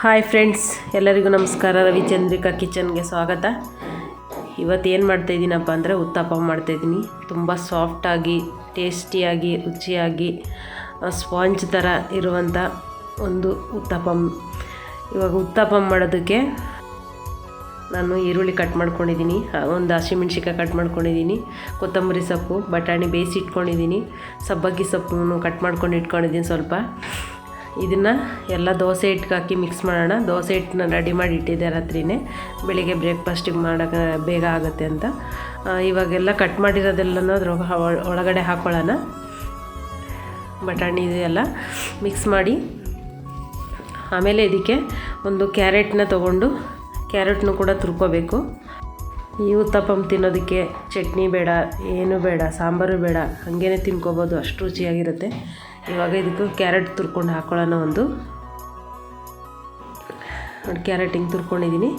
Hi friends, ಎಲ್ಲರಿಗೂ ನಮಸ್ಕಾರ. ರವಿಚಂದ್ರಿಕಾ ಕಿಚನ್ಗೆ ಸ್ವಾಗತ. ಇವತ್ತು ಏನು ಮಾಡ್ತಾಯಿದ್ದೀನಪ್ಪ ಅಂದರೆ ಉತ್ತಪ್ಪ ಮಾಡ್ತಾಯಿದ್ದೀನಿ ತುಂಬ ಸಾಫ್ಟಾಗಿ ಟೇಸ್ಟಿಯಾಗಿ ರುಚಿಯಾಗಿ ಸ್ಪಾಂಜ್ ಥರ ಇರುವಂಥ ಒಂದು ಉತ್ತಪ್ಪಂ ಇವಾಗ ಉತ್ತಪ್ಪಂ ಮಾಡೋದಕ್ಕೆ ನಾನು ಈರುಳ್ಳಿ ಕಟ್ ಮಾಡ್ಕೊಂಡಿದ್ದೀನಿ. ಒಂದು ಹಸಿಮೆಣ್ಸಿಕಾಯಿ ಕಟ್ ಮಾಡ್ಕೊಂಡಿದ್ದೀನಿ. ಕೊತ್ತಂಬರಿ ಸೊಪ್ಪು, ಬಟಾಣಿ ಬೇಯಿಸಿ ಇಟ್ಕೊಂಡಿದ್ದೀನಿ. ಸಬ್ಬಕ್ಕಿ ಸೊಪ್ಪನ್ನು ಕಟ್ ಮಾಡ್ಕೊಂಡು ಇಟ್ಕೊಂಡಿದ್ದೀನಿ ಸ್ವಲ್ಪ. ಇದನ್ನು ಎಲ್ಲ ದೋಸೆ ಹಿಟ್ಗೆ ಹಾಕಿ ಮಿಕ್ಸ್ ಮಾಡೋಣ. ದೋಸೆ ಹಿಟ್ಟನ್ನ ರೆಡಿ ಮಾಡಿ ಇಟ್ಟಿದ್ದೆ ರಾತ್ರಿನೇ. ಬೆಳಿಗ್ಗೆ ಬ್ರೇಕ್ಫಾಸ್ಟಿಗೆ ಮಾಡೋಕೆ ಬೇಗ ಆಗುತ್ತೆ ಅಂತ. ಇವಾಗೆಲ್ಲ ಕಟ್ ಮಾಡಿರೋದೆಲ್ಲನೂ ಅದ್ರ ಒಳ- ಒಳಗಡೆ ಹಾಕ್ಕೊಳ್ಳೋಣ ಬಟಾಣಿ ಇದೆಲ್ಲ ಮಿಕ್ಸ್ ಮಾಡಿ. ಆಮೇಲೆ ಇದಕ್ಕೆ ಒಂದು ಕ್ಯಾರೆಟ್ನ ತೊಗೊಂಡು ಕ್ಯಾರೆಟ್ನು ಕೂಡ ತುರ್ಕೋಬೇಕು. ಈ ಉತ್ತಪ್ಪಂ ತಿನ್ನೋದಕ್ಕೆ ಚಟ್ನಿ ಬೇಡ, ಏನು ಬೇಡ, ಸಾಂಬಾರು ಬೇಡ, ಹಾಗೇನೆ ತಿನ್ಕೋಬೋದು, ಅಷ್ಟು ರುಚಿಯಾಗಿರುತ್ತೆ. ಇವಾಗ ಇದಕ್ಕೆ ಕ್ಯಾರೆಟ್ ತುರ್ಕೊಂಡು ಹಾಕ್ಕೊಳ್ಳೋಣ ಒಂದು. ನೋಡಿ, ಕ್ಯಾರೆಟ್ ಹಿಂಗೆ ತುರ್ಕೊಂಡಿದ್ದೀನಿ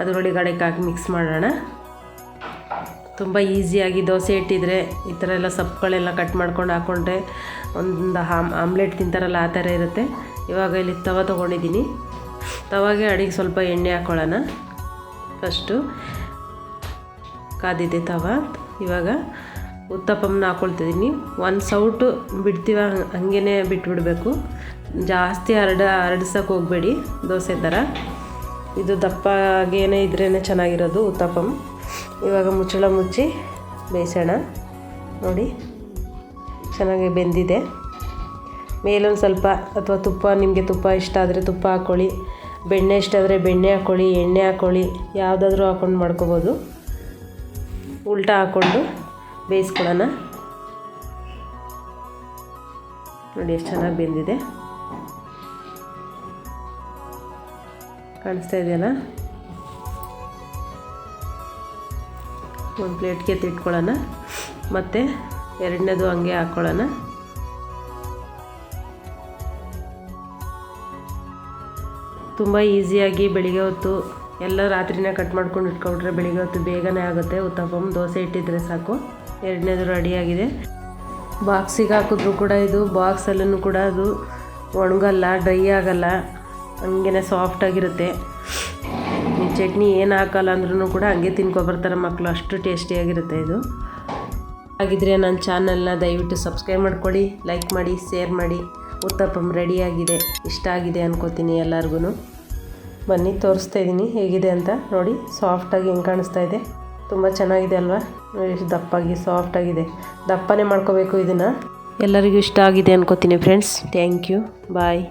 ಅದರೊಳಗಡೆಗೆ ಹಾಕಿ ಮಿಕ್ಸ್ ಮಾಡೋಣ. ತುಂಬ ಈಸಿಯಾಗಿ ದೋಸೆ ಇಟ್ಟಿದ್ರೆ ಈ ಥರ ಎಲ್ಲ ಸೊಪ್ಪುಗಳೆಲ್ಲ ಕಟ್ ಮಾಡ್ಕೊಂಡು ಹಾಕ್ಕೊಂಡ್ರೆ ಒಂದು ಆಮ್ ಆಮ್ಲೆಟ್ ತಿಂತಾರಲ್ಲ ಆ ಥರ ಇರುತ್ತೆ. ಇವಾಗ ಇಲ್ಲಿ ತವ ತೊಗೊಂಡಿದ್ದೀನಿ ತವಾಗೆ ಅಡಿಗೆ ಸ್ವಲ್ಪ ಎಣ್ಣೆ ಹಾಕ್ಕೊಳ್ಳೋಣ ಫಸ್ಟು ಕಾದಿದೆ ತವ. ಇವಾಗ ಉತ್ತಪ್ಪಮ್ಮನ ಹಾಕ್ಕೊಳ್ತಿದ್ದೀನಿ ಒಂದು ಸೌಟು ಬಿಡ್ತೀವ ಹಂಗೇ ಬಿಟ್ಬಿಡಬೇಕು. ಜಾಸ್ತಿ ಹರಡ ಹರಡ್ಸೋಕೆ ಹೋಗಬೇಡಿ ದೋಸೆ ಥರ. ಇದು ದಪ್ಪಾಗೇನೇ ಇದ್ರೇ ಚೆನ್ನಾಗಿರೋದು ಉತ್ತಪ್ಪಮ್ ಇವಾಗ ಮುಚ್ಚಳ ಮುಚ್ಚಿ ಬೇಯಿಸೋಣ. ನೋಡಿ, ಚೆನ್ನಾಗಿ ಬೆಂದಿದೆ. ಮೇಲೊಂದು ಸ್ವಲ್ಪ, ಅಥವಾ ತುಪ್ಪ, ನಿಮಗೆ ತುಪ್ಪ ಇಷ್ಟ ಆದರೆ ತುಪ್ಪ ಹಾಕ್ಕೊಳ್ಳಿ ಬೆಣ್ಣೆ ಇಷ್ಟ ಆದರೆ ಬೆಣ್ಣೆ ಹಾಕ್ಕೊಳ್ಳಿ ಎಣ್ಣೆ ಹಾಕ್ಕೊಳ್ಳಿ ಯಾವುದಾದ್ರೂ ಹಾಕ್ಕೊಂಡು ಮಾಡ್ಕೋಬೋದು. ಉಲ್ಟಾ ಹಾಕ್ಕೊಂಡು ಬೇಯಿಸ್ಕೊಳ್ಳೋಣ. ನೋಡಿ ಎಷ್ಟು ಚೆನ್ನಾಗಿ ಬೆಂದಿದೆ. ಕಾಣಿಸ್ತಾ ಇದೆಯಲ್ಲ? ಒಂದು ಪ್ಲೇಟ್ಗೆ ಎತ್ತಿಟ್ಕೊಳ್ಳೋಣ ಮತ್ತು ಎರಡನೇದು ಹಂಗೆ ಹಾಕ್ಕೊಳ್ಳೋಣ ತುಂಬ ಈಸಿಯಾಗಿ ಬೆಳಿಗ್ಗೆ ಹೊತ್ತು ಎಲ್ಲ ರಾತ್ರಿನೇ ಕಟ್ ಮಾಡ್ಕೊಂಡು ಇಟ್ಕೊಂಡ್ರೆ ಬೆಳಿಗ್ಗೆ ಹೊತ್ತು ಬೇಗನೆ ಆಗುತ್ತೆ. ಉತ್ತಪ್ಪಮ್ ದೋಸೆ ಇಟ್ಟಿದ್ರೆ ಸಾಕು. ಎರಡನೇದು ರೆಡಿಯಾಗಿದೆ ಬಾಕ್ಸಿಗೆ ಹಾಕಿದ್ರು ಕೂಡ ಇದು. ಬಾಕ್ಸಲ್ಲೂ ಕೂಡ ಅದು ಒಣಗಲ್ಲ ಡ್ರೈ ಆಗಲ್ಲ. ಹಂಗೆ ಸಾಫ್ಟಾಗಿರುತ್ತೆ ಈ ಚಟ್ನಿ ಏನು ಹಾಕಲ್ಲ ಅಂದ್ರೂ ಕೂಡ ಹಂಗೆ ತಿನ್ಕೊಬರ್ತಾರೆ ಮಕ್ಕಳು ಅಷ್ಟು ಟೇಸ್ಟಿಯಾಗಿರುತ್ತೆ ಇದು. ಹಾಗಿದ್ರೆ ನನ್ನ ಚಾನಲ್ನ ದಯವಿಟ್ಟು ಸಬ್ಸ್ಕ್ರೈಬ್ ಮಾಡ್ಕೊಳ್ಳಿ ಲೈಕ್ ಮಾಡಿ ಶೇರ್ ಮಾಡಿ. ಉತ್ತಪ್ಪಂ ರೆಡಿಯಾಗಿದೆ ಇಷ್ಟ ಆಗಿದೆ ಅನ್ಕೋತೀನಿ ಎಲ್ಲರಿಗೂ ಬನ್ನಿ, ತೋರಿಸ್ತಾ ಇದ್ದೀನಿ ಹೇಗಿದೆ ಅಂತ. ನೋಡಿ ಸಾಫ್ಟಾಗಿ ಹೆಂಗೆ ಕಾಣಿಸ್ತಾ ಇದೆ. ತುಂಬ ಚೆನ್ನಾಗಿದೆ ಅಲ್ವಾ? ಎಷ್ಟು ದಪ್ಪಾಗಿ ಸಾಫ್ಟಾಗಿದೆ ದಪ್ಪನೇ ಮಾಡ್ಕೋಬೇಕು ಇದನ್ನು. ಎಲ್ಲರಿಗೂ ಇಷ್ಟ ಆಗಿದೆ ಅನ್ಕೋತೀನಿ ಫ್ರೆಂಡ್ಸ್ ಥ್ಯಾಂಕ್ ಯು ಬಾಯ್